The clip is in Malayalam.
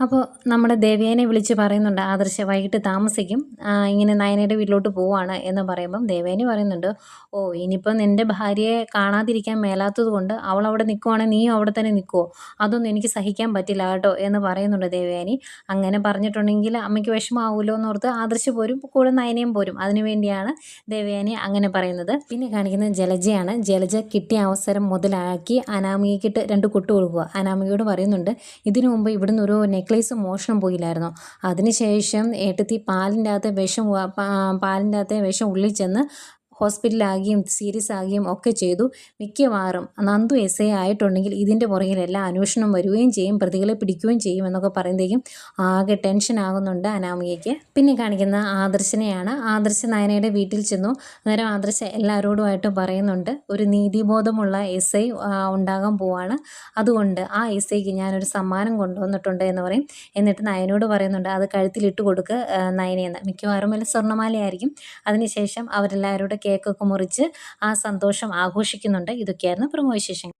അപ്പോൾ നമ്മുടെ ദേവേനെ വിളിച്ച് പറയുന്നുണ്ട് ആദർശ വൈകിട്ട് താമസിക്കും. ഇങ്ങനെ നയനയുടെ വീട്ടിലോട്ട് പോവാണ് എന്ന് പറയുമ്പം ദേവേനി പറയുന്നുണ്ട് ഓ ഇനിയിപ്പം നിന്റെ ഭാര്യയെ കാണാതിരിക്കാൻ മേലാത്തത് കൊണ്ട് അവൾ അവിടെ നിൽക്കുവാണെങ്കിൽ നീയും അവിടെ തന്നെ നിൽക്കുമോ അതൊന്നും എനിക്ക് സഹിക്കാൻ പറ്റില്ല കേട്ടോ എന്ന് പറയുന്നുണ്ട് ദേവേനി അങ്ങനെ പറഞ്ഞിട്ടുണ്ടെങ്കിൽ അമ്മയ്ക്ക് വിഷമാവുമല്ലോ എന്നോർത്ത് ആദർശ് പോരും കൂടെ നയനയും പോരും. അതിനു വേണ്ടിയാണ് ദേവയാനി അങ്ങനെ പറയുന്നത്. പിന്നെ കാണിക്കുന്നത് ജലജയാണ്. ജലജ കിട്ടിയ അവസരം മുതലാക്കി അനാമികയ്ക്കിട്ട് രണ്ട് കൊട്ടു കൊടുക്കുക. അനാമികയോട് പറയുന്നുണ്ട് ഇതിനു മുമ്പ് ഇവിടുന്ന് ഒരു നെക്ലേസ് മോഷണം പോയില്ലായിരുന്നു? അതിനുശേഷം ഏട്ടത്തി പാലിന്റെ അകത്തെ വിഷം പാലിന്റെ അകത്തെ വിഷം ഉള്ളിൽ ചെന്ന് ഹോസ്പിറ്റലാകുകയും സീരിയസ് ആകുകയും ഒക്കെ ചെയ്തു. മിക്കവാറും നന്ദു എസ് ഐ ആയിട്ടുണ്ടെങ്കിൽ ഇതിന്റെ പുറകിലെല്ലാം അന്വേഷണം വരികയും ചെയ്യും പ്രതികളെ പിടിക്കുകയും ചെയ്യും എന്നൊക്കെ പറയുമ്പോഴേക്കും ആകെ ടെൻഷൻ ആകുന്നുണ്ട് അനാമികയ്ക്ക്. പിന്നെ കാണിക്കുന്ന ആദർശനെയാണ്. ആദർശ നയനയുടെ വീട്ടിൽ ചെന്നു. അന്നേരം ആദർശ എല്ലാവരോടുമായിട്ട് പറയുന്നുണ്ട് ഒരു നീതിബോധമുള്ള എസ് ഐ ഉണ്ടാകാൻ പോവാണ്. അതുകൊണ്ട് ആ എസ് ഐക്ക് ഞാനൊരു സമ്മാനം കൊണ്ടുവന്നിട്ടുണ്ട് എന്ന് പറയും. എന്നിട്ട് നയനോട് പറയുന്നുണ്ട് അത് കഴുത്തിലിട്ട് കൊടുക്കുക നയനയെന്ന്. മിക്കവാറും വല്ല സ്വർണമാലയായിരിക്കും. അതിനുശേഷം അവരെല്ലാവരോടും കേക്കൊക്കെ മുറിച്ച് ആ സന്തോഷം ആഘോഷിക്കുന്നുണ്ട്. ഇതൊക്കെയായിരുന്നു പ്രമോ വിശേഷങ്ങൾ